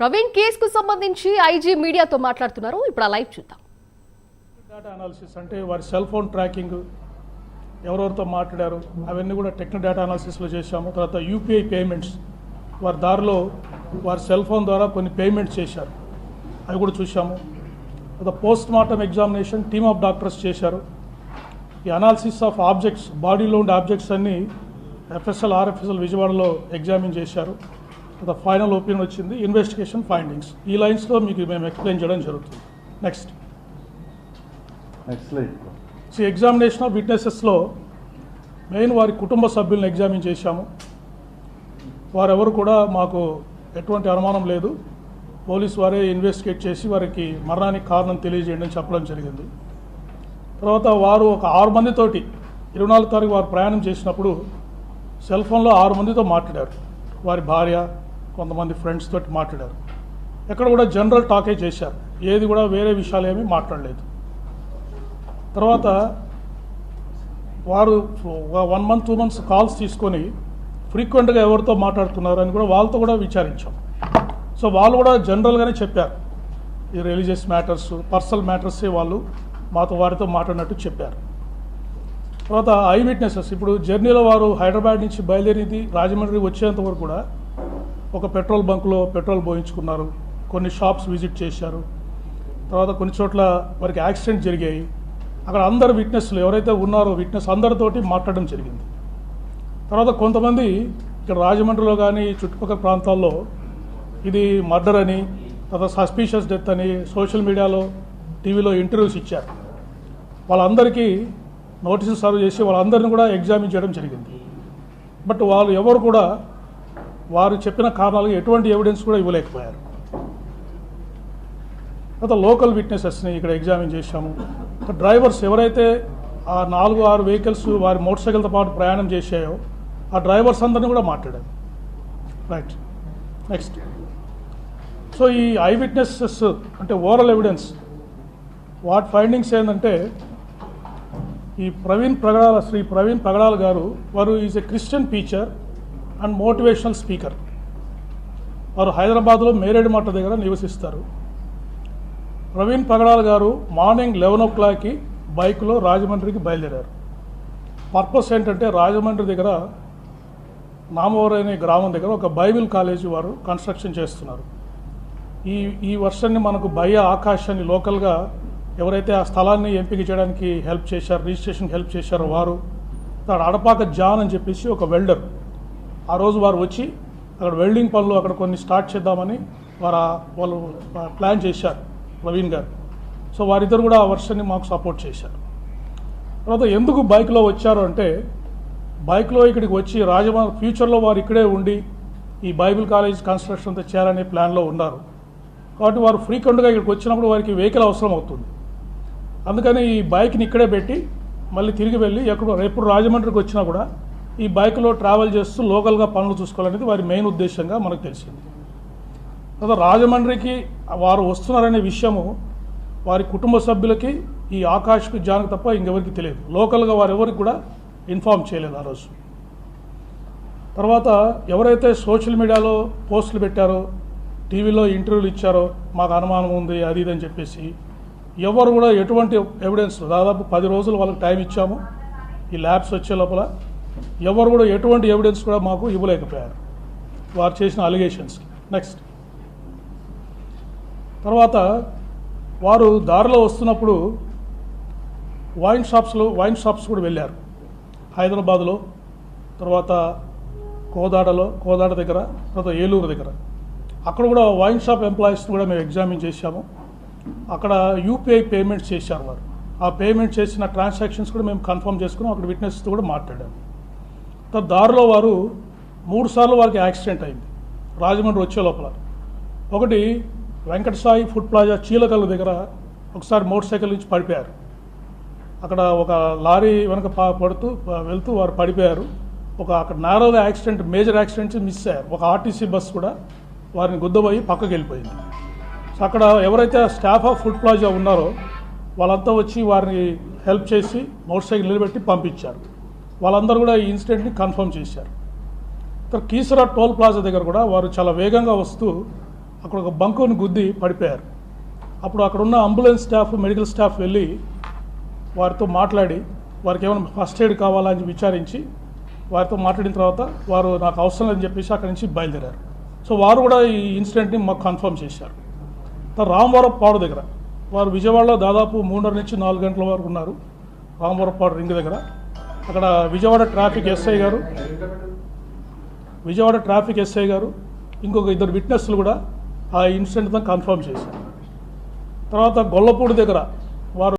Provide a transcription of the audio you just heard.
ప్రవీణ్ కేసుకు సంబంధించి ఐజీ మీడియాతో మాట్లాడుతున్నారు. ఇప్పుడు ఆ లైవ్ చూద్దాం. డేటా అనాలిసిస్ అంటే వారి సెల్ ఫోన్ ట్రాకింగ్ ఎవరెవరితో మాట్లాడారు అవన్నీ కూడా టెక్నో డేటా అనాలిసిస్లో చేశాము. తర్వాత యూపీఐ పేమెంట్స్ వారి దారిలో వారి సెల్ ఫోన్ ద్వారా కొన్ని పేమెంట్స్ చేశారు. అవి కూడా చూశాము. తర్వాత post mortem examination team of doctors చేశారు. ఈ అనాలిసిస్ ఆఫ్ ఆబ్జెక్ట్స్ బాడీలో ఉండే ఆబ్జెక్ట్స్ అన్నీ ఎఫ్ఎస్ఎల్ ఆర్ఎఫ్ఎస్ఎల్ విజయవాడలో ఎగ్జామిన్ చేశారు. తర్వాత ఫైనల్ ఒపీనియన్ వచ్చింది ఇన్వెస్టిగేషన్ ఫైండింగ్స్ ఈ లైన్స్లో మీకు మేము ఎక్స్ప్లెయిన్ చేయడం జరుగుతుంది. నెక్స్ట్ సో ఎగ్జామినేషన్ ఆఫ్ విట్నెసెస్లో మెయిన్ వారి కుటుంబ సభ్యులను ఎగ్జామిన్ చేశాము. వారెవరు కూడా మాకు ఎటువంటి అనుమానం లేదు. పోలీస్ వారే ఇన్వెస్టిగేట్ చేసి వారికి మరణానికి కారణం తెలియజేయండి అని చెప్పడం జరిగింది. తర్వాత వారు ఒక ఆరు మందితోటి ఇరవై నాలుగు తారీఖు వారు ప్రయాణం చేసినప్పుడు సెల్ ఫోన్లో ఆరు మందితో మాట్లాడారు. వారి భార్య కొంతమంది ఫ్రెండ్స్ తోటి మాట్లాడారు. ఎక్కడ కూడా జనరల్ టాకే చేశారు. ఏది కూడా వేరే విషయాలు ఏమీ మాట్లాడలేదు. తర్వాత వారు one month two months calls తీసుకొని ఫ్రీక్వెంట్గా ఎవరితో మాట్లాడుతున్నారు అని కూడా వాళ్ళతో కూడా విచారించాం. సో వాళ్ళు కూడా జనరల్గానే చెప్పారు. ఈ రిలీజియస్ మ్యాటర్స్ పర్సనల్ మ్యాటర్సే వాళ్ళు మాతో వారితో మాట్లాడినట్టు చెప్పారు. తర్వాత ఐ విట్నెసెస్ ఇప్పుడు జర్నీలో వారు హైదరాబాద్ నుంచి బయలుదేరింది రాజమండ్రి వచ్చేంత వరకు కూడా ఒక పెట్రోల్ బంక్లో పెట్రోల్ పోయించుకున్నారు. కొన్ని షాప్స్ విజిట్ చేశారు. తర్వాత కొన్ని చోట్ల వారికి యాక్సిడెంట్ జరిగాయి. అక్కడ అందరు విట్నెస్లు ఎవరైతే ఉన్నారో విట్నెస్ అందరితోటి మాట్లాడడం జరిగింది. తర్వాత కొంతమంది ఇక్కడ రాజమండ్రిలో కానీ చుట్టుపక్కల ప్రాంతాల్లో ఇది మర్డర్ అని తర్వాత సస్పీషియస్ డెత్ అని సోషల్ మీడియాలో టీవీలో ఇంటర్వ్యూస్ ఇచ్చారు. వాళ్ళందరికీ నోటీసులు సర్వ్ చేసి వాళ్ళందరిని కూడా ఎగ్జామిన్ చేయడం జరిగింది. బట్ వాళ్ళు ఎవరు కూడా వారు చెప్పిన కారణాలకు ఎటువంటి ఎవిడెన్స్ కూడా ఇవ్వలేకపోయారు. తర్వాత లోకల్ విట్నెసెస్ని ఇక్కడ ఎగ్జామిన్ చేశాము. డ్రైవర్స్ ఎవరైతే ఆ నాలుగు ఆరు వెహికల్స్ వారి మోటార్ సైకిల్తో పాటు ప్రయాణం చేశాయో ఆ డ్రైవర్స్ అందరినీ కూడా మాట్లాడారు. రైట్ నెక్స్ట్ సో ఈ ఐ విట్నెసెస్ అంటే ఓరల్ ఎవిడెన్స్ వాటి ఫైండింగ్స్ ఏంటంటే ఈ ప్రవీణ్ ప్రగడాల శ్రీ ప్రవీణ్ ప్రగడాల గారు వారు is a Christian teacher and motivational speaker. వారు హైదరాబాద్లో మేరేడుమట్ట దగ్గర నివసిస్తారు. ప్రవీణ్ పగడాల్ గారు మార్నింగ్ లెవెన్ ఓ క్లాక్కి బైక్లో రాజమండ్రికి బయలుదేరారు. పర్పస్ ఏంటంటే రాజమండ్రి దగ్గర నామవరం అనే గ్రామం దగ్గర ఒక బైబిల్ కాలేజీ వారు కన్స్ట్రక్షన్ చేస్తున్నారు. ఈ ఈ వర్షాన్ని మనకు భయ ఆకాశాన్ని లోకల్గా ఎవరైతే ఆ స్థలాన్ని ఎంపిక చేయడానికి హెల్ప్ చేశారు రిజిస్ట్రేషన్ హెల్ప్ చేశారో వారు అక్కడ అడపాక జాన్ అని చెప్పేసి ఒక వెల్డర్ ఆ రోజు వారు వచ్చి అక్కడ వెల్డింగ్ పనులు అక్కడ కొన్ని స్టార్ట్ చేద్దామని వారు వాళ్ళు ప్లాన్ చేశారు ప్రవీణ్ గారు. సో వారిద్దరు కూడా ఆ వర్షాన్ని మాకు సపోర్ట్ చేశారు. తర్వాత ఎందుకు బైక్లో వచ్చారు అంటే బైక్లో ఇక్కడికి వచ్చి రాజమండ్రి ఫ్యూచర్లో వారు ఇక్కడే ఉండి ఈ బైబిల్ కాలేజ్ కన్స్ట్రక్షన్ అంతా చేయాలనే ప్లాన్లో ఉన్నారు. కాబట్టి వారు ఫ్రీక్వెంట్గా ఇక్కడికి వచ్చినప్పుడు వారికి వెహికల్ అవసరం అవుతుంది. అందుకని ఈ బైక్ని ఇక్కడే పెట్టి మళ్ళీ తిరిగి వెళ్ళి ఎక్కడ ఎప్పుడు రాజమండ్రికి వచ్చినా కూడా ఈ బైక్లో ట్రావెల్ చేస్తూ లోకల్గా పనులు చూసుకోవాలనేది వారి మెయిన్ ఉద్దేశంగా మనకు తెలిసింది. తర్వాత రాజమండ్రికి వారు వస్తున్నారనే విషయము వారి కుటుంబ సభ్యులకి ఈ ఆకాష్కి జానకు తప్ప ఇంకెవరికి తెలియదు. లోకల్గా వారు ఎవరికి కూడా ఇన్ఫామ్ చేయలేదు ఆ రోజు. తర్వాత ఎవరైతే సోషల్ మీడియాలో పోస్టులు పెట్టారో టీవీలో ఇంటర్వ్యూలు ఇచ్చారో మాకు అనుమానం ఉంది అది ఇది అని చెప్పేసి ఎవరు కూడా ఎటువంటి ఎవిడెన్స్ దాదాపు పది రోజులు వాళ్ళకి టైం ఇచ్చాము. ఈ ల్యాబ్స్ వచ్చే లోపల ఎవరు కూడా ఎటువంటి ఎవిడెన్స్ కూడా మాకు ఇవ్వలేకపోయారు. వారు చేసిన అలిగేషన్స్కి నెక్స్ట్ తర్వాత వారు దారిలో వస్తున్నప్పుడు వైన్ షాప్స్లో వైన్ షాప్స్ కూడా వెళ్ళారు. హైదరాబాద్లో తర్వాత కోదాడలో కోదాడ దగ్గర తర్వాత ఏలూరు దగ్గర. అక్కడ కూడా వైన్ షాప్ ఎంప్లాయీస్ని కూడా మేము ఎగ్జామిన్ చేశాము. అక్కడ యూపీఐ పేమెంట్స్ చేశారు వారు. ఆ పేమెంట్ చేసిన ట్రాన్సాక్షన్స్ కూడా మేము కన్ఫర్మ్ చేసుకుని అక్కడ విట్నెస్తో కూడా మాట్లాడాము. దారిలో వారు మూడుసార్లు వారికి యాక్సిడెంట్ అయింది. రాజమండ్రి వచ్చే లోపల. ఒకటి వెంకట సాయి ఫుడ్ ప్లాజా చీలకల్లు దగ్గర ఒకసారి మోటార్ సైకిల్ నుంచి పడిపోయారు. అక్కడ ఒక లారీ వెనక పా- పడుతూ వెళ్తూ వారు పడిపోయారు. ఒక అక్కడ నేరోగా యాక్సిడెంట్ మేజర్ యాక్సిడెంట్స్ మిస్ అయ్యారు. ఒక ఆర్టీసీ బస్సు కూడా వారిని గుద్దబోయి పక్కకి వెళ్ళిపోయింది. సో అక్కడ ఎవరైతే స్టాఫ్ ఆఫ్ ఫుడ్ ప్లాజా ఉన్నారో వాళ్ళంతా వచ్చి వారిని హెల్ప్ చేసి మోటార్ సైకిల్ నిలబెట్టి పంపించారు. వాళ్ళందరూ కూడా ఈ ఇన్సిడెంట్ని కన్ఫర్మ్ చేశారు. తర్వాత కీసరా టోల్ ప్లాజా దగ్గర కూడా వారు చాలా వేగంగా వస్తూ అక్కడ ఒక బంకుని గుద్ది పడిపోయారు. అప్పుడు అక్కడ ఉన్న అంబులెన్స్ స్టాఫ్ మెడికల్ స్టాఫ్ వెళ్ళి వారితో మాట్లాడి వారికి ఏమైనా ఫస్ట్ ఎయిడ్ కావాలా? అని విచారించి వారితో మాట్లాడిన తర్వాత వారు నాకు అవసరం లేదని చెప్పేసి అక్కడి నుంచి బయలుదేరారు. సో వారు కూడా ఈ ఇన్సిడెంట్ని మాకు కన్ఫర్మ్ చేశారు. తర్వాత రామవరం పాడు దగ్గర వారు విజయవాడలో దాదాపు మూడున్నర నుంచి నాలుగు గంటల వరకు ఉన్నారు. రామవరం పాడు రింగ్ దగ్గర. అక్కడ విజయవాడ ట్రాఫిక్ ఎస్ఐ గారు విజయవాడ ట్రాఫిక్ ఎస్ఐ గారు ఇంకొక ఇద్దరు విట్నెస్లు కూడా ఆ ఇన్సిడెంట్తో కన్ఫర్మ్ చేశారు. తర్వాత గొల్లపూడి దగ్గర